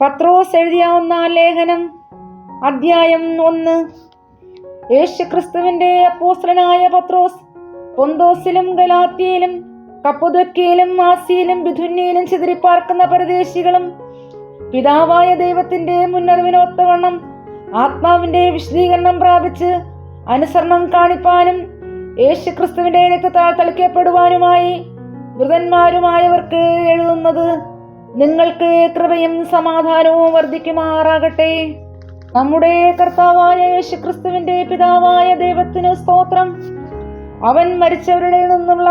പത്രോസ് എഴുതിയ ഒന്നാം ലേഖനം അധ്യായം ഒന്ന്. യേശുക്രിസ്തുവിന്റെ അപ്പോസ്തലനായ പത്രോസ് പൊന്തോസിലും ഗലാത്തിയിലും കപ്പുദക്കയിലും ആസിയിലും ബിധുന്യയിലും ചിതറിപ്പാർക്കുന്ന പരദേശികളും പിതാവായ ദൈവത്തിന്റെ മുന്നറിവിനൊത്തവണ്ണം ആത്മാവിന്റെ വിശദീകരണം പ്രാപിച്ച് അനുസരണം കാണിപ്പാനും യേശുക്രിസ്തുവിന്റെ രക്തത്താൽ തളിക്കപ്പെടുവാനുമായി മൃതന്മാരുമായവർക്ക് എഴുതുന്നത്. നിങ്ങൾക്ക് കൃപയും സമാധാനവും വർദ്ധിക്കുമാറാകട്ടെ. നമ്മുടെ കർത്താവായ യേശുക്രിസ്തുവിന്റെ പിതാവായ ദൈവത്തിന് സ്തോത്രം. അവൻ മരിച്ചവരുടെ നിന്നുള്ള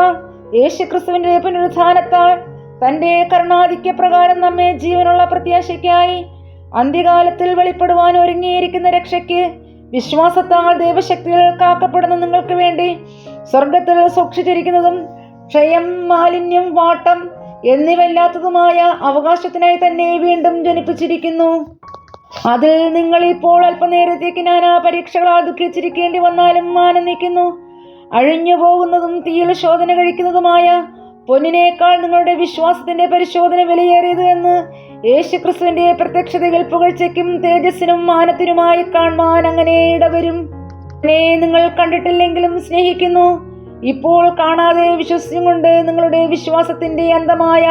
യേശുക്രിസ്തുവിന്റെ പുനരുത്ഥാനത്താൽ തന്റെ കരുണാധിക്യ പ്രകാരം നമ്മെ ജീവനുള്ള പ്രത്യാശയ്ക്കായി അന്ത്യകാലത്തിൽ വെളിപ്പെടുവാൻ ഒരുങ്ങിയിരിക്കുന്ന രക്ഷയ്ക്ക് വിശ്വാസത്താൽ ദൈവശക്തികൾ കാക്കപ്പെടുന്ന നിങ്ങൾക്ക് വേണ്ടി സ്വർഗത്തിൽ സൂക്ഷിച്ചിരിക്കുന്നതും ക്ഷയം മാലിന്യം വാട്ടം എന്നിവയില്ലാത്തതുമായ അവകാശത്തിനായി തന്നെ വീണ്ടും ജനിപ്പിച്ചിരിക്കുന്നു. അതിൽ നിങ്ങൾ ഇപ്പോൾ അല്പനേരത്തേക്ക് നാനാ പരീക്ഷകളാൽ ദുഃഖിച്ചിരിക്കേണ്ടി വന്നാലും ആനന്ദിക്കുന്നു അഴിഞ്ഞു പോകുന്നതും തീയിൽ ശോധന കഴിക്കുന്നതുമായ പൊന്നിനേക്കാൾ നിങ്ങളുടെ വിശ്വാസത്തിന്റെ പരിശോധന വിലയേറിയത് എന്ന് യേശുക്രിസ്തുവിന്റെ പ്രത്യക്ഷതയിൽ പുകഴ്ചയ്ക്കും തേജസ്സിനും മാനത്തിനുമായി കാണുവാൻ അങ്ങനെ ഇടവരും. നിങ്ങൾ കണ്ടിട്ടില്ലെങ്കിലും സ്നേഹിക്കുന്നു. ഇപ്പോൾ കാണാതെ വിശ്വസിച്ചും കൊണ്ട് നിങ്ങളുടെ വിശ്വാസത്തിന്റെ അന്തമായ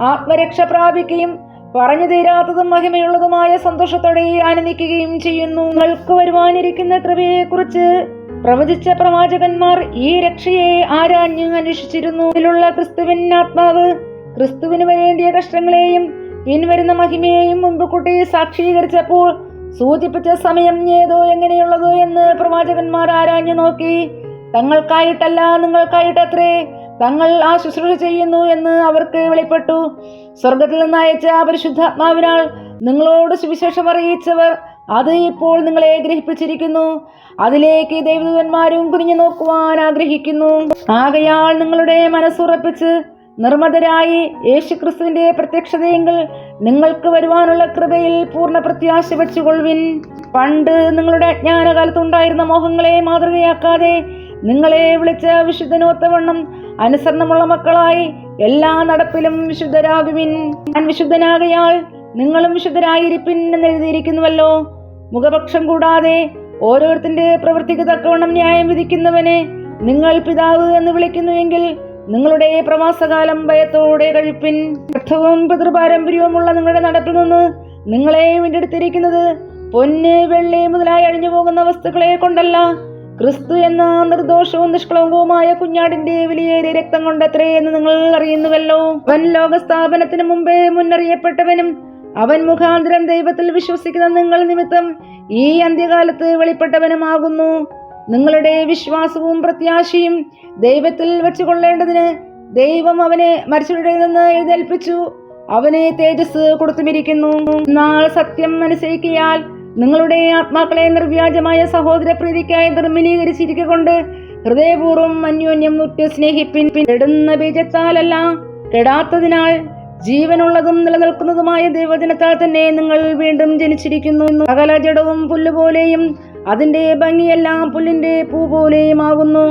ആത്മരക്ഷ പ്രാപിക്കുകയും പറഞ്ഞു തീരാത്തതും മഹിമയുള്ളതുമായ സന്തോഷത്തോടെ ആനന്ദിക്കുകയും ചെയ്യുന്നു. നിങ്ങൾക്ക് വരുവാനിരിക്കുന്ന കൃപയെക്കുറിച്ച് പ്രവചിച്ച പ്രവാചകന്മാർ ഈ രക്ഷയെ ആരാഞ്ഞ് അന്വേഷിച്ചിരുന്നു. ഇതിലുള്ള ക്രിസ്തുവിൻ ആത്മാവ് ക്രിസ്തുവിന് വരേണ്ടിയ കഷ്ടങ്ങളെയും പിൻവരുന്ന മഹിമയെയും മുൻപ് കൂട്ടി സാക്ഷീകരിച്ചപ്പോൾ സൂചിപ്പിച്ച സമയം ഏതോ എങ്ങനെയുള്ളതോ എന്ന് പ്രവാചകന്മാർ ആരാഞ്ഞു നോക്കി. തങ്ങൾക്കായിട്ടല്ല നിങ്ങൾക്കായിട്ടത്രേ തങ്ങൾ ആ ശുശ്രൂഷ ചെയ്യുന്നു എന്ന് അവർക്ക് വെളിപ്പെട്ടു. സ്വർഗത്തിൽ നിന്ന് അയച്ച പരിശുദ്ധാത്മാവിനാൽ നിങ്ങളോട് സുവിശേഷം അറിയിച്ചവർ അത് ഇപ്പോൾ നിങ്ങളെ ഗ്രഹിപ്പിച്ചിരിക്കുന്നു. അതിലേക്ക് ദൈവദൂതന്മാരും കുനിഞ്ഞു നോക്കുവാൻ ആഗ്രഹിക്കുന്നു. ആകയാൽ നിങ്ങളുടെ മനസ്സുറപ്പിച്ച് നിർമ്മതരായി യേശുക്രിസ്തുവിന്റെ പ്രത്യക്ഷതയെങ്കിൽ നിങ്ങൾക്ക് വരുവാനുള്ള കൃപയിൽ പൂർണ പ്രത്യാശ വെച്ചുകൊള്ളുവിൻ. പണ്ട് നിങ്ങളുടെ അജ്ഞാനകാലത്തുണ്ടായിരുന്ന മോഹങ്ങളെ മാതൃകയാക്കാതെ നിങ്ങളെ വിളിച്ച വിശുദ്ധനോത്തവണ്ണം അനുസരണമുള്ള മക്കളായി എല്ലാ നടപ്പിലും വിശുദ്ധരാകുവിൻ. ഞാൻ വിശുദ്ധനാകയാൽ നിങ്ങളും വിശുദ്ധരായിരിപ്പിൻ എന്ന് എഴുതിയിരിക്കുന്നുവല്ലോ. മുഖപക്ഷം കൂടാതെ ഓരോരുത്തന്റെ പ്രവൃത്തിക്ക് തക്കവണ്ണം ന്യായം വിധിക്കുന്നവനെ നിങ്ങൾ പിതാവ് എന്ന് വിളിക്കുന്നുവെങ്കിൽ നിങ്ങളുടെ പ്രവാസകാലം ഭയത്തോടെ കഴിപ്പിൻ. അർത്ഥവും പിതൃപാരമ്പര്യവുമുള്ള നിങ്ങളുടെ നടപ്പിൽ നിന്ന് നിങ്ങളെ വീണ്ടെടുത്തിരിക്കുന്നത് പൊന്ന് വെള്ളി മുതലായി അഴിഞ്ഞു പോകുന്ന വസ്തുക്കളെ കൊണ്ടല്ല. ക്രിസ്തു എന്ന നിർദോഷവും നിഷ്കളങ്കവുമായ കുഞ്ഞാടിന്റെ വിലയേറിയ രക്തം കൊണ്ടത്രേ എന്ന് നിങ്ങൾ അറിയുന്നുവല്ലോ. അവൻ ലോകസ്ഥാപനത്തിന് മുമ്പേ മുന്നറിയപ്പെട്ടവനും അവൻ മുഖാന്തരം ദൈവത്തിൽ വിശ്വസിക്കുന്ന നിങ്ങൾ നിമിത്തം ഈ അന്ത്യകാലത്ത് വെളിപ്പെട്ടവനുമാകുന്നു. നിങ്ങളുടെ വിശ്വാസവും പ്രത്യാശയും ദൈവത്തിൽ വെച്ചുകൊള്ളേണ്ടതിന് ദൈവം അവനെ മരിച്ചവരുടെ നിന്ന് എഴുന്നേൽപ്പിച്ചു. അവനെ തേജസ് കൊടുത്തുമിരിക്കുന്നു. നാൾ സത്യം അനുസരിക്കിയാൽ നിങ്ങളുടെ ആത്മാക്കളെ നിർവ്യാജമായ സഹോദര പ്രീതിക്കായി നിർമ്മലീകരിച്ചിരിക്കൊണ്ട് ഹൃദയപൂർവം അന്യോന്യം മുറ്റ് സ്നേഹിപ്പിൻ കെടുന്ന ബീജത്താലല്ല കെടാത്തതിനാൽ ജീവനുള്ളതും നിലനിൽക്കുന്നതുമായ ദൈവജനത്താൽ തന്നെ നിങ്ങൾ വീണ്ടും ജനിച്ചിരിക്കുന്നു. സകല ജഡവും പുല്ലുപോലെയും അതിന്റെ ഭംഗിയെല്ലാം പുല്ലിന്റെ പൂ പോലെയും ആകുന്നു.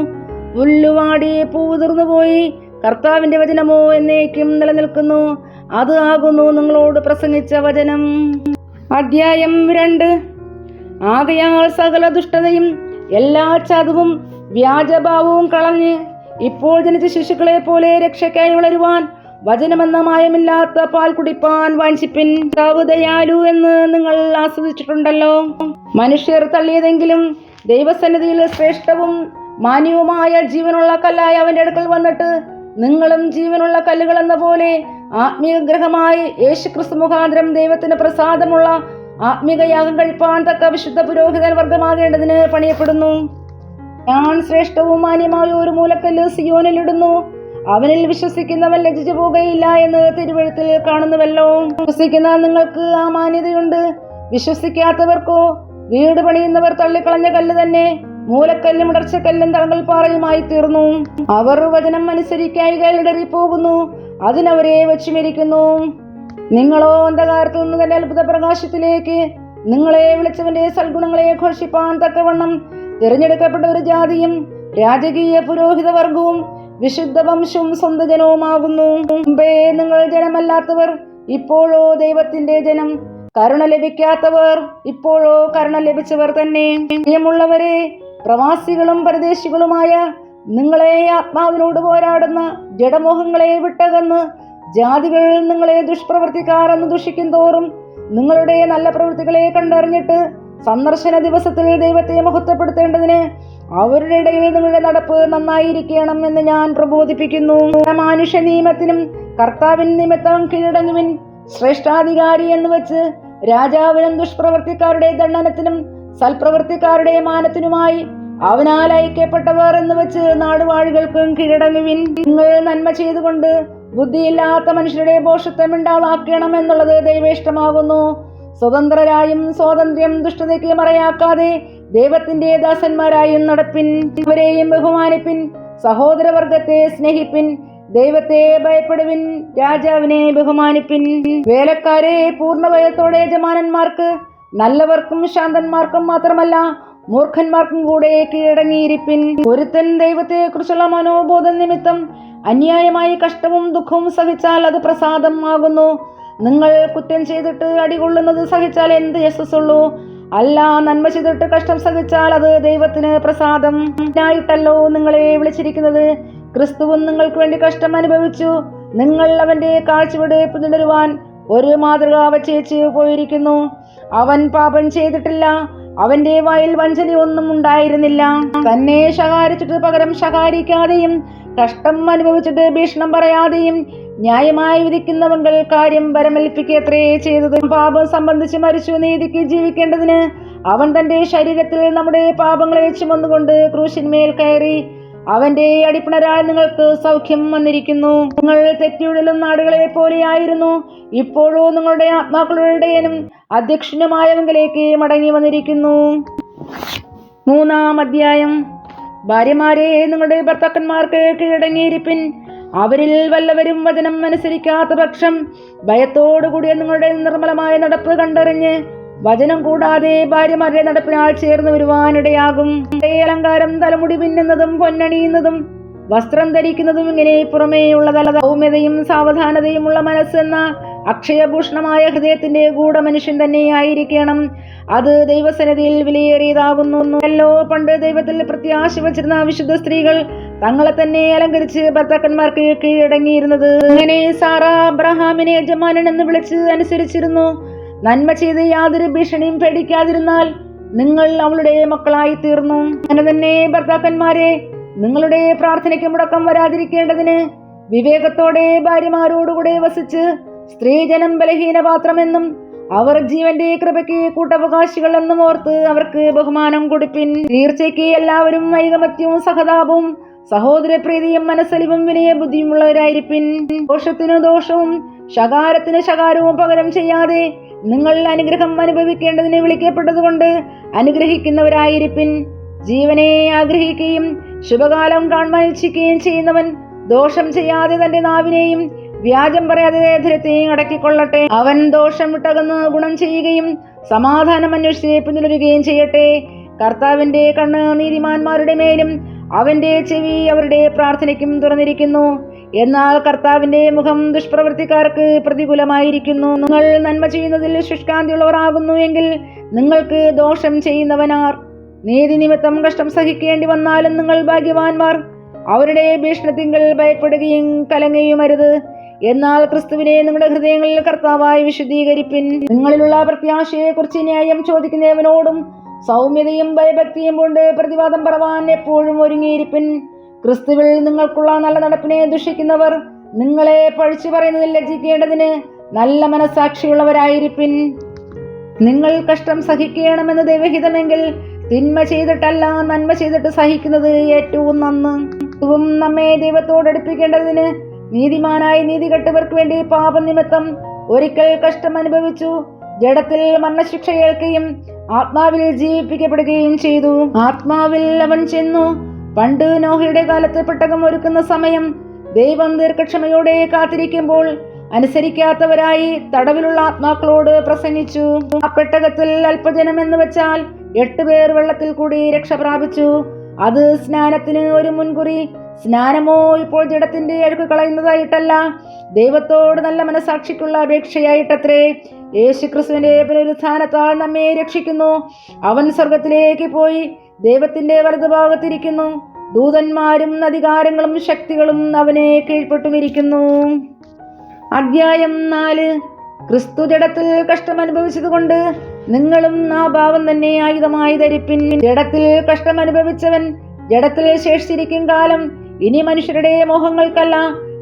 പുല്ലുവാടി പൂ പോയി കർത്താവിന്റെ വചനമോ എന്നേക്കും നിലനിൽക്കുന്നു. അത് ആകുന്നു നിങ്ങളോട് പ്രസംഗിച്ച വചനം. അധ്യായം രണ്ട്. ആകയാൾ സകല ദുഷ്ടതയും എല്ലാ ചതുവും വ്യാജഭാവവും കളഞ്ഞ് ഇപ്പോൾ ജനിച്ച ശിശുക്കളെ പോലെ രക്ഷയ്ക്കായി വളരുവാൻ വചനമെന്ന മായമില്ലാത്ത പാൽ കുടിപ്പാൻ വാഞ്ചിപ്പിൻ ദയാലു എന്ന് നിങ്ങൾ ആസ്വദിച്ചിട്ടുണ്ടല്ലോ. മനുഷ്യർ തള്ളിയതെങ്കിലും ദൈവസന്നിധിയിൽ ശ്രേഷ്ഠവും മാന്യവുമായ ജീവനുള്ള കല്ലായി അവന്റെ അടുക്കൽ വന്നിട്ട് നിങ്ങളും ജീവനുള്ള കല്ലുകൾ എന്ന പോലെ ആത്മീയ ഗ്രഹമായി യേശുക്രിസ്തു മുഖാന്തരം ദൈവത്തിന് പ്രസാദമുള്ള ആത്മീക യാഗം കഴിപ്പാൻ തക്ക വിശുദ്ധ പുരോഹിതൻ വർഗമാകേണ്ടതിന് പണിയപ്പെടുന്നു. ഞാൻ ശ്രേഷ്ഠവും മാന്യമായ ഒരു മൂലക്കല്ല് സിയോനിലിടുന്നു അവനിൽ വിശ്വസിക്കുന്നവൻ ലജിച്ചു പോകുകയില്ല എന്ന് തിരുവഴുത്തിൽ കാണുന്നുവല്ലോ. വിശ്വസിക്കുന്ന നിങ്ങൾക്ക് ആ മാന്യതയുണ്ട്. വിശ്വസിക്കാത്തവർക്കോ വീട് പണിയുന്നവർ തള്ളിക്കളഞ്ഞ കല്ല് തന്നെ. മൂലക്കല്ലും ഇടർച്ചക്കല്ലും തടങ്കൽപ്പാറയുമായി തീർന്നു. അവർ വചനം അനുസരിക്കായി കൈടറി പോകുന്നു അതിനവരെ വെച്ചുമിരിക്കുന്നു നിങ്ങളോ അന്ധകാരത്തിൽ നിന്ന് തന്നെ അത്ഭുത പ്രകാശത്തിലേക്ക് നിങ്ങളെ വിളിച്ചവന്റെ സൽഗുണങ്ങളെ ഘോഷിപ്പാൻ തക്കവണ്ണം തിരഞ്ഞെടുക്കപ്പെട്ട ഒരു ജാതിയും രാജകീയ പുരോഹിത വർഗവും വിശുദ്ധ വംശവും സ്വന്തം ജനവുമാകുന്നു മുമ്പേ നിങ്ങൾ ജനമല്ലാത്തവർ ഇപ്പോഴോ ദൈവത്തിന്റെ ജനം. കരുണ ലഭിക്കാത്തവർ ഇപ്പോഴോ കരുണ ലഭിച്ചവർ തന്നെ. പ്രിയമുള്ളവരെ പ്രവാസികളും പരദേശികളുമായ നിങ്ങളെ ആത്മാവിനോട് പോരാടുന്ന ജഡമോഹങ്ങളെ വിട്ടകന്ന് ജാതികളിൽ നിങ്ങളെ ദുഷ്പ്രവർത്തിക്കാർ എന്ന് ദുഷിക്കും തോറും നിങ്ങളുടെ നല്ല പ്രവൃത്തികളെ കണ്ടറിഞ്ഞിട്ട് സന്ദർശന ദിവസത്തിൽ ദൈവത്തെ മഹത്വപ്പെടുത്തേണ്ടതിന് അവരുടെ ഇടയിൽ നിങ്ങളുടെ നടപ്പ് നന്നായിരിക്കണം എന്ന് ഞാൻ പ്രബോധിപ്പിക്കുന്നു. മനുഷ്യ നിയമത്തിനും കർത്താവിൻ നിമിത്തം കീഴടങ്ങുവിൻ ശ്രേഷ്ഠാധികാരി എന്ന് വെച്ച് രാജാവിനും ദുഷ്പ്രവർത്തിക്കാരുടെ ദണ്ഡനത്തിനും സൽപ്രവർത്തിക്കാരുടെ മാനത്തിനുമായി അവനാൽ ഐക്യപ്പെട്ടവർ എന്ന് വെച്ച് നാടുവാഴികൾക്കും കീഴടങ്ങുവിൻ. നിങ്ങൾ നന്മ ചെയ്തുകൊണ്ട് ബുദ്ധിയില്ലാത്ത മനുഷ്യരുടെ ഭോഷത്വം ഉണ്ടാതാക്കണം എന്നുള്ളത് ദൈവേഷ്ടമാകുന്നു. സ്വതന്ത്രരായും സ്വാതന്ത്ര്യം ദുഷ്ടതയ്ക്ക് മറയാക്കാതെ ദൈവത്തിന്റെ ദാസന്മാരായും നടപ്പിൻ. ഇവരെയും ബഹുമാനിപ്പിൻ. സഹോദരവർഗത്തെ സ്നേഹിപ്പിൻ. ദൈവത്തെ ഭയപ്പെടുവിൻ. രാജാവിനെ ബഹുമാനിപ്പിൻ. വേലക്കാരെ പൂർണഭയത്തോടെ യജമാനന്മാർക്ക് നല്ലവർക്കും ശാന്തന്മാർക്കും മാത്രമല്ല മൂർഖന്മാർക്കും കൂടെ കീഴടങ്ങിയിരിപ്പിൻ. ഒരുത്തൻ ദൈവത്തെ കുറിച്ചുള്ള മനോബോധം നിമിത്തം അന്യായമായി കഷ്ടവും ദുഃഖവും സഹിച്ചാൽ അത് പ്രസാദം ആകുന്നു നിങ്ങൾ കുറ്റം ചെയ്തിട്ട് അടികൊള്ളുന്നത് സഹിച്ചാൽ എന്ത് യശസ്സുള്ളൂ? അല്ല നന്മ ചെയ്തിട്ട് കഷ്ടം സഹിച്ചാൽ അത് ദൈവത്തിന് പ്രസാദം. ആയിട്ടല്ലോ നിങ്ങളെ വിളിച്ചിരിക്കുന്നത്. ക്രിസ്തുവും നിങ്ങൾക്ക് വേണ്ടി കഷ്ടം അനുഭവിച്ചു. നിങ്ങൾ അവന്റെ കാഴ്ചവിടെ പിന്തുടരുവാൻ ഒരു മാതൃക വച്ചേച്ച് പോയിരിക്കുന്നു. അവൻ പാപം ചെയ്തിട്ടില്ല. അവന്റെ വായിൽ വഞ്ചനയൊന്നും ഉണ്ടായിരുന്നില്ല. തന്നെ ശകാരിച്ചിട്ട് പകരം ശകാരിക്കാതെയും കഷ്ടം അനുഭവിച്ചിട്ട് ഭീഷണം പറയാതെയും ന്യായമായി വിധിക്കുന്നവങ്ങൾ കാര്യം പരമേൽപ്പിക്കത്രേ ചെയ്തത്. പാപം സംബന്ധിച്ച് മരിച്ചു നീതിക്ക് ജീവിക്കേണ്ടതിന് അവൻ തന്റെ ശരീരത്തിൽ നമ്മുടെ പാപങ്ങളെ ചുമന്നുകൊണ്ട് ക്രൂശിന്മേൽ കയറി അവന്റെ അടിപ്പിണരാൽ നിങ്ങൾക്ക് സൗഖ്യം വന്നിരിക്കുന്നു. നിങ്ങൾ തെറ്റിയുടലും നാടുകളെ പോലെയായിരുന്നു. ഇപ്പോഴോ നിങ്ങളുടെ ആത്മാക്കളുടെ ഇടയനും അധ്യക്ഷനുമായവങ്കിലേക്ക് മടങ്ങി വന്നിരിക്കുന്നു. മൂന്നാം അധ്യായം. ഭാര്യമാരെ നിങ്ങളുടെ ഭർത്താക്കന്മാർക്ക് കീഴടങ്ങിയിരിപ്പിൻ. അവരിൽ വല്ലവരും വചനം അനുസരിക്കാത്ത പക്ഷം ഭയത്തോടുകൂടിയ നിങ്ങളുടെ നിർമ്മലമായ നടപ്പ് കണ്ടറിഞ്ഞ് വചനം കൂടാതെ ഭാര്യമാരുടെ നടപ്പിനാൽ ചേർന്ന് വരുവാനിടയാകും. അലങ്കാരം തലമുടി പിന്നുന്നതും പൊന്നണിയുന്നതും വസ്ത്രം ധരിക്കുന്നതും ഇങ്ങനെ പുറമേയുള്ളതല്ല സൗമ്യതയും സാവധാനതയുമുള്ള മനസ്സെന്ന അക്ഷയഭൂഷണമായ ഹൃദയത്തിന്റെ ഗൂഢ മനുഷ്യൻ തന്നെയായിരിക്കണം അത് ദൈവസന്നിധിയിൽ വിലയേറിയതാകുന്നു. അല്ലോ പണ്ട് ദൈവത്തിൽ പ്രത്യാശ വച്ചിരുന്ന വിശുദ്ധ സ്ത്രീകൾ തങ്ങളെ തന്നെ അലങ്കരിച്ച് ഭർത്താക്കന്മാർക്ക് കീഴടങ്ങിയിരുന്നത്. അങ്ങനെ സാറ അബ്രഹാമിനെ യജമാനൻ എന്ന് വിളിച്ച് അനുസരിച്ചിരുന്നു. നന്മ ചെയ്ത് യാതൊരു ഭീഷണിയും പേടിക്കാതിരുന്നാൽ നിങ്ങൾ അവളുടെ മക്കളായി തീർന്നു അങ്ങനെ തന്നെ ഭർത്താക്കന്മാരെ നിങ്ങളുടെ പ്രാർത്ഥനയ്ക്ക് മുടക്കം വരാതിരിക്കേണ്ടതിന് വിവേകത്തോടെ ഭാര്യമാരോടുകൂടെ വസിച്ച് സ്ത്രീജനം ബലഹീന പാത്രമെന്നും അവർ ജീവന്റെ കൃപയ്ക്ക് കൂട്ടവകാശികൾ എന്നും ഓർത്ത് അവർക്ക് ബഹുമാനം കൊടുപ്പിൻ. തീർച്ചയ്ക്ക് എല്ലാവരും ഐകമത്യവും സഹതാപവും സഹോദരപ്രീതിയും മനസ്സലിവും വിനയ ബുദ്ധിയുമുള്ളവരായിരിപ്പിൻ. ദോഷത്തിന് ദോഷവും ശകാരത്തിന് ശകാരവും പകരം ചെയ്യാതെ നിങ്ങൾ അനുഗ്രഹം അനുഭവിക്കേണ്ടതിന് വിളിക്കപ്പെട്ടതുകൊണ്ട് അനുഗ്രഹിക്കുന്നവരായിരിപ്പിൻ. ജീവനെ ആഗ്രഹിക്കുകയും ശുഭകാലം കാണുവാൻ ഇച്ഛിക്കുകയും ചെയ്യുന്നവൻ ദോഷം ചെയ്യാതെ തന്റെ നാവിനെയും വ്യാജം പറയാതെ ധരത്തെയും അടക്കിക്കൊള്ളട്ടെ. അവൻ ദോഷം വിട്ടകന്ന് ഗുണം ചെയ്യുകയും സമാധാനം അന്വേഷിച്ച് പിന്തുടരുകയും ചെയ്യട്ടെ. കർത്താവിന്റെ കണ്ണ് നീതിമാന്മാരുടെ മേലും അവന്റെ ചെവി അവരുടെ പ്രാർത്ഥനയ്ക്കും തുറന്നിരിക്കുന്നു. എന്നാൽ കർത്താവിന്റെ മുഖം ദുഷ്പ്രവൃത്തിക്കാർക്ക് പ്രതികൂലമായിരിക്കുന്നു. നിങ്ങൾ നന്മ ചെയ്യുന്നതിൽ ശുഷ്കാന്തിയുള്ളവരാകുന്നു എങ്കിൽ നിങ്ങൾക്ക് ദോഷം ചെയ്യുന്നവനാർ. നീതി നിമിത്തം കഷ്ടം സഹിക്കേണ്ടി വന്നാലും നിങ്ങൾ ഭാഗ്യവാന്മാർ. അവരുടെ ഭീഷണത്തിങ്കൾ ഭയപ്പെടുകയും കലങ്ങയുമരുത് എന്നാൽ ക്രിസ്തുവിനെ നിങ്ങളുടെ ഹൃദയങ്ങളിൽ കർത്താവായി വിശദീകരിപ്പിൻ നിങ്ങളിലുള്ള പ്രത്യാശയെക്കുറിച്ച് ന്യായം ചോദിക്കുന്നവനോടും സൗമ്യതയും ഭയഭക്തിയും കൊണ്ട് പ്രതിവാദം പറവാൻ എപ്പോഴും ഒരുങ്ങിയിരിപ്പിൻ. ക്രിസ്തുവിൽ നിങ്ങൾക്കുള്ള നല്ല നടപ്പിനെ ദുഷിക്കുന്നവർ നിങ്ങളെ പഴിച്ചു പറയുന്നതിൽ ലജ്ജിക്കേണ്ടതിന് നല്ല മനസാക്ഷിയുള്ളവരായിരിപ്പിൻ നിങ്ങൾ കഷ്ടം സഹിക്കണമെന്ന് ദൈവഹിതമെങ്കിൽ തിന്മ ചെയ്തിട്ടല്ല നന്മ ചെയ്തിട്ട് സഹിക്കുന്നത് ഏറ്റവും നന്ന്. ഇതും നമ്മെ ദൈവത്തോട് അടുപ്പിക്കേണ്ടതിന് നീതിമാനായി നീതി കെട്ടവർക്ക് വേണ്ടി പാപനിമിത്തം ഒരിക്കൽ കഷ്ടം അനുഭവിച്ചു ജഡത്തിൽ മരണശിക്ഷ ഏൽക്കുകയും ആത്മാവിൽ ജീവിപ്പിക്കപ്പെടുകയും ചെയ്തു. ആത്മാവിൽ അവൻ ചെന്നു പണ്ട് നോഹയുടെ കാലത്ത് പെട്ടകം ഒരുക്കുന്ന സമയം ദൈവം ദീർഘക്ഷമയോടെ കാത്തിരിക്കുമ്പോൾ അനുസരിക്കാത്തവരായി തടവിലുള്ള ആത്മാക്കളോട് പ്രസംഗിച്ചു. ആ പെട്ടകത്തിൽ അല്പജനം എന്ന് വെച്ചാൽ എട്ട് പേർ വെള്ളത്തിൽ കൂടി രക്ഷ പ്രാപിച്ചു. അത് സ്നാനത്തിന് ഒരു മുൻകുറി സ്നാനമോ ഇപ്പോൾ ജഡത്തിന്റെ അഴുക്ക് കളയുന്നതായിട്ടല്ല ദൈവത്തോട് നല്ല മനസാക്ഷിക്കുള്ള അപേക്ഷയായിട്ടത്രേ. യേശുക്രിസ്തുവിന്റെ പുനരുത്ഥാനത്താൽ നമ്മെ രക്ഷിക്കുന്നു. അവൻ സ്വർഗത്തിലേക്ക് പോയി ദൈവത്തിന്റെ വലതുഭാഗത്തിരിക്കുന്നു. ദൂതന്മാരും അധികാരങ്ങളും ശക്തികളും അവനെ കീഴ്പ്പെട്ടുമിരിക്കുന്നു. അധ്യായം നാല്. ക്രിസ്തു ജഡത്തിൽ കഷ്ടം അനുഭവിച്ചതുകൊണ്ട് നിങ്ങളും ആ ഭാവം തന്നെ ആയുധമായി ധരിപ്പിൻ. ജഡത്തിൽ കഷ്ടം അനുഭവിച്ചവൻ ജഡത്തിൽ ശേഷിച്ചിരിക്കും കാലം ഇനി മനുഷ്യരുടെ മോഹങ്ങൾക്കല്ല.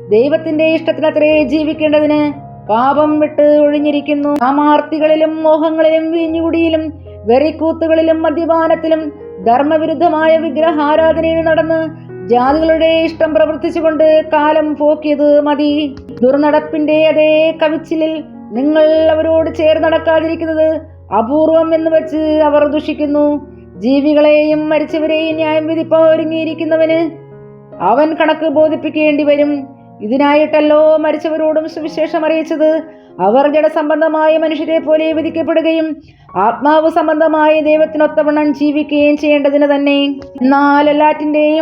ദൈവത്തിന്റെ ഇഷ്ടത്തിനത്രേ ജീവിക്കേണ്ടതിന് പാപം വിട്ട് ഒഴിഞ്ഞിരിക്കുന്നു. കാമാർത്തികളിലും മോഹങ്ങളിലും വീഞ്ഞുകുടിയിലും വെറിക്കൂത്തുകളിലും മദ്യപാനത്തിലും ധർമ്മവിരുദ്ധമായ വിഗ്രഹാരാധനയിൽ നടന്ന് ജാതികളുടെ ഇഷ്ടം പ്രവർത്തിച്ചുകൊണ്ട് കാലം പോക്കിയത് മതി. ദുർനടപ്പിന്റെ അതേ കവിച്ചിലിൽ നിങ്ങൾ അവരോട് ചേർന്ന് നടക്കാതിരിക്കുന്നത് അപൂർവം എന്ന് വെച്ച് അവർ ദുഷിക്കുന്നു. ജീവികളെയും മരിച്ചവരെയും ന്യായം വിധിപ്പാൻ ഒരുങ്ങിയിരിക്കുന്നവന് അവൻ കണക്ക് ബോധിപ്പിക്കേണ്ടി വരും. ഇതിനായിട്ടല്ലോ മരിച്ചവരോടും സുവിശേഷം അറിയിച്ചത്. അവർ ജഡസംബന്ധമായ മനുഷ്യരെ പോലെ വിധിക്കപ്പെടുകയും ആത്മാവ് സംബന്ധമായ ദൈവത്തിനൊത്തവണ്ണം ജീവിക്കുകയും ചെയ്യേണ്ടതിന് തന്നെ എന്നാൽ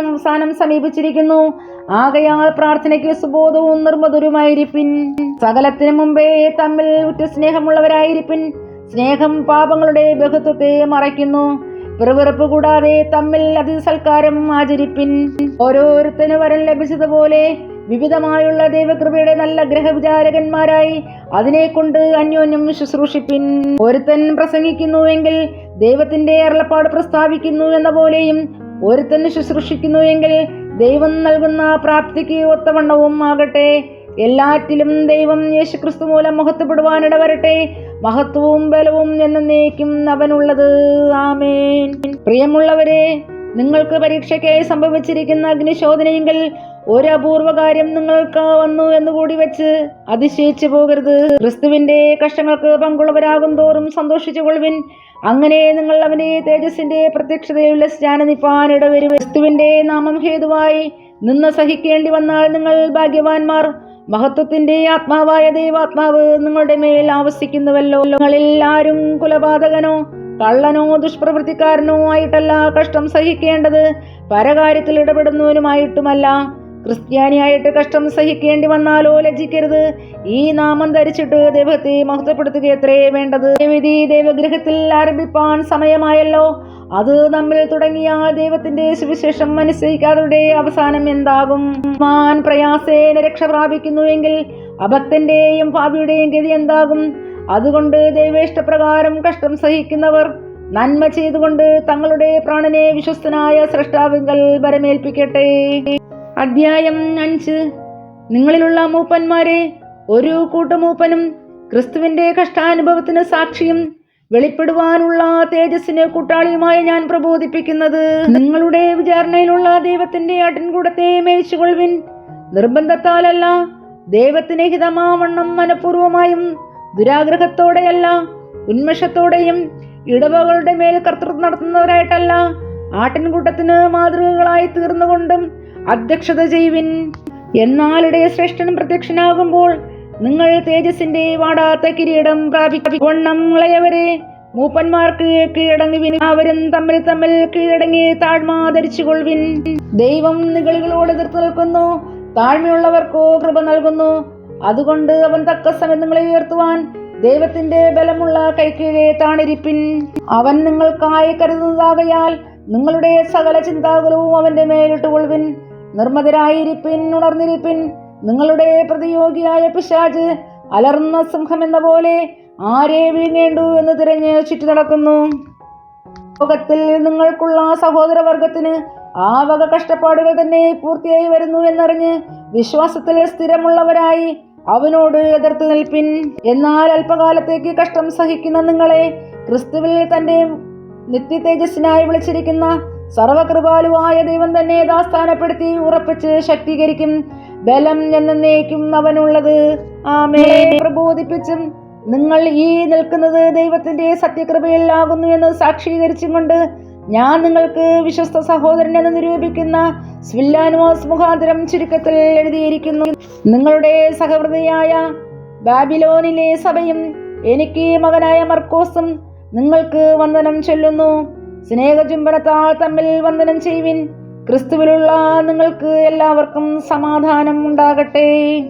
അവസാനം സമീപിച്ചിരിക്കുന്നു. ആകയാൽ പ്രാർത്ഥനയ്ക്ക് സുബോധവും നിർമ്മധുരമായിരിപ്പിൻ. സകലത്തിനു മുമ്പേ തമ്മിൽ ഉറ്റ സ്നേഹമുള്ളവരായിരിപ്പിൻ. സ്നേഹം പാപങ്ങളുടെ ബഹുത്വത്തെ മറയ്ക്കുന്നു. പിറവിറപ്പ് കൂടാതെ തമ്മിൽ അതിസൽക്കാരം ആചരിപ്പിൻ. ഓരോരുത്തന് വരം ലഭിച്ചതുപോലെ വിവിധമായുള്ള ദൈവകൃപയുടെ നല്ല ഗ്രഹവിചാരകന്മാരായി അതിനെ കൊണ്ട് അന്യോന്യം ശുശ്രൂഷിപ്പിൻ. ഒരുത്തൻ പ്രസംഗിക്കുന്നുവെങ്കിൽ ദൈവത്തിന്റെ അരുളപ്പാട് പ്രസ്താവിക്കുന്നു എന്ന പോലെയും ഒരുത്തൻ ശുശ്രൂഷിക്കുന്നുവെങ്കിൽ ദൈവം നൽകുന്ന പ്രാപ്തിക്ക് ഒത്തവണ്ണവും ആകട്ടെ. എല്ലാറ്റിലും ദൈവം യേശുക്രിസ്തു മൂലം മഹത്വപ്പെടുവാനിട വരട്ടെ മഹത്വവും ബലവും എന്നേക്കും അവനുള്ളത്. ആമേൻ. പ്രിയമുള്ളവരെ നിങ്ങൾക്ക് പരീക്ഷയ്ക്കായി സംഭവിച്ചിരിക്കുന്ന അഗ്നിശോധനയെങ്കിൽ ഒരു അപൂർവ കാര്യം നിങ്ങൾക്ക് വന്നു എന്നുകൂടി വെച്ച് അതിശയിച്ചു പോകരുത്. ക്രിസ്തുവിന്റെ കഷ്ടങ്ങൾക്ക് പങ്കുള്ളവരാകും തോറും സന്തോഷിച്ചു കൊള്ളുവിൻ. അങ്ങനെ നിങ്ങൾ അവനെ തേജസ്സിന്റെ പ്രത്യക്ഷതയുള്ള സ്നാനനിപ്പാൻ ഇടവരും ക്രിസ്തുവിന്റെ നാമം ഹേതുവായി നിന്ന് സഹിക്കേണ്ടി വന്നാൽ നിങ്ങൾ ഭാഗ്യവാന്മാർ. മഹത്വത്തിന്റെ ആത്മാവായ ദൈവാത്മാവ് നിങ്ങളുടെ മേൽ ആവസിക്കുന്നുവല്ലോ. നിങ്ങളിൽ ആരും കുലപാതകനോ കള്ളനോ ദുഷ്പ്രവൃത്തിക്കാരനോ ആയിട്ടല്ല കഷ്ടം സഹിക്കേണ്ടത്. പരകാര്യത്തിൽ ഇടപെടുന്നവനുമായിട്ടുമല്ല. ക്രിസ്ത്യാനിയായിട്ട് കഷ്ടം സഹിക്കേണ്ടി വന്നാലോ ലജ്ജിക്കരുത്. ഈ നാമം ധരിച്ചിട്ട് ദൈവത്തെ മഹത്വപ്പെടുത്തുകയത്രേ വേണ്ടത്. വിധി ദൈവഗ്രഹത്തിൽ ആരംഭിപ്പാൻ സമയമായല്ലോ. അത് നമ്മിൽ തുടങ്ങിയാൽ ദൈവത്തിന്റെ സുവിശേഷം അനുസരിക്കാതെ അവസാനം എന്താകും? മാൻ പ്രയാസേന രക്ഷ പ്രാപിക്കുന്നുവെങ്കിൽ അഭക്തന്റെയും ഭാവിയുടെയും ഗതി എന്താകും? അതുകൊണ്ട് ദൈവേഷ്ടപ്രകാരം കഷ്ടം സഹിക്കുന്നവർ നന്മ ചെയ്തുകൊണ്ട് തങ്ങളുടെ പ്രാണനെ വിശ്വസ്തനായ സൃഷ്ടാവിങ്കൽ വരമേൽപ്പിക്കട്ടെ. അധ്യായം അഞ്ച്. നിങ്ങളിലുള്ള മൂപ്പന്മാരെ ഒരു കൂട്ടമൂപ്പനും ക്രിസ്തുവിന്റെ കഷ്ടാനുഭവത്തിന് സാക്ഷിയും വെളിപ്പെടുവാനുള്ള തേജസ്സിന് കൂട്ടാളിയുമായി ഞാൻ പ്രബോധിപ്പിക്കുന്നത്. നിങ്ങളുടെ വിചാരണയിലുള്ള ദൈവത്തിന്റെ അടൻകൂടത്തെ മേയിച്ചുകൊള്ളുവിൻ. നിർബന്ധത്താലല്ല ദൈവത്തിന് ഹിതമാവണ്ണം മനഃപൂർവമായും ദുരാഗ്രഹത്തോടെയല്ല ഉന്മേഷത്തോടെയും ഇടവകളുടെ മേൽ കർത്തൃത്വം നടത്തുന്നവരായിട്ടല്ല ആട്ടിൻകൂട്ടത്തിന് മാതൃകകളായി തീർന്നുകൊണ്ടും അധ്യക്ഷത ചെയ്യുവിൻ. എന്നാൽ ശ്രേഷ്ഠനും പ്രത്യക്ഷനാകുമ്പോൾ നിങ്ങൾ തേജസിന്റെ വാടാത്ത കിരീടം പ്രാപിക്കണം ഇളയവരെ മൂപ്പന്മാർക്ക് കീഴടങ്ങുവിൻ. അവരും തമ്മിൽ തമ്മിൽ കീഴടങ്ങി താഴ്മ ധരിച്ചുകൊള്ളുവിൻ ദൈവം നികളികളോട് എതിർത്ത് നിൽക്കുന്നു. താഴ്മയുള്ളവർക്കോ കൃപ നൽകുന്നു. അതുകൊണ്ട് അവൻ തക്ക സമയം നിങ്ങളെ ഉയർത്തുവാൻ ദൈവത്തിന്റെ ബലമുള്ള കൈക്കീഴെ താണിരിപ്പിൻ. അവൻ നിങ്ങൾക്കായി കരുതുന്നതാകയാൽ നിങ്ങളുടെ സകല ചിന്താകുലവും അവന്റെ മേലിട്ടുകൊള്ളുവിൻ. നിർമ്മതരായിരിപ്പിൻ ഉണർന്നിരിപ്പിൻ നിങ്ങളുടെ പ്രതിയോഗിയായ പിശാജ് അലർന്ന സിംഹം എന്ന പോലെ ആരെ വിഴുങ്ങേണ്ടു എന്ന് തിരഞ്ഞ് ചുറ്റി നടക്കുന്നു. ലോകത്തിൽ നിങ്ങൾക്കുള്ള സഹോദരവർഗത്തിന് ആ വക കഷ്ടപ്പാടുകൾ തന്നെ പൂർത്തിയായി വരുന്നു എന്നറിഞ്ഞ് വിശ്വാസത്തിൽ സ്ഥിരമുള്ളവരായി അവനോട് എതിർത്ത് നിൽപ്പിൻ. എന്നാൽ അല്പകാലത്തേക്ക് കഷ്ടം സഹിക്കുന്ന നിങ്ങളെ ക്രിസ്തുവിൽ തന്റെ നിത്യ തേജസ്സിനായി വിളിച്ചിരിക്കുന്ന സർവകൃപാലുവായ ദൈവം തന്നെ ദാസ്ഥാനപ്പെടുത്തി ഉറപ്പിച്ച് ശക്തീകരിക്കും. ബലം എന്നേക്കും അവനുള്ളത്. ആമേ പ്രബോധിപ്പിച്ചും നിങ്ങൾ ഈ നിൽക്കുന്നത് ദൈവത്തിന്റെ സത്യകൃപയിലാകുന്നു എന്ന് സാക്ഷീകരിച്ചും കൊണ്ട് ഞാൻ നിങ്ങൾക്ക് വിശ്വസ്ത സഹോദരൻ എന്ന് നിരൂപിക്കുന്ന സ്വില്ലാനുവാസ് മുഖാന്തരം ചുരുക്കത്തിൽ എഴുതിയിരിക്കുന്നു. നിങ്ങളുടെ സഹൃദയായ ബാബിലോനിലെ സഭയും എനിക്ക് മകനായ മർക്കോസും നിങ്ങൾക്ക് വന്ദനം ചൊല്ലുന്നു. സ്നേഹചുംബനത്താൽ തമ്മിൽ വന്ദനം ചെയ്യുവിൻ. ക്രിസ്തുവിലുള്ള നിങ്ങൾക്ക് എല്ലാവർക്കും സമാധാനം ഉണ്ടാകട്ടെ.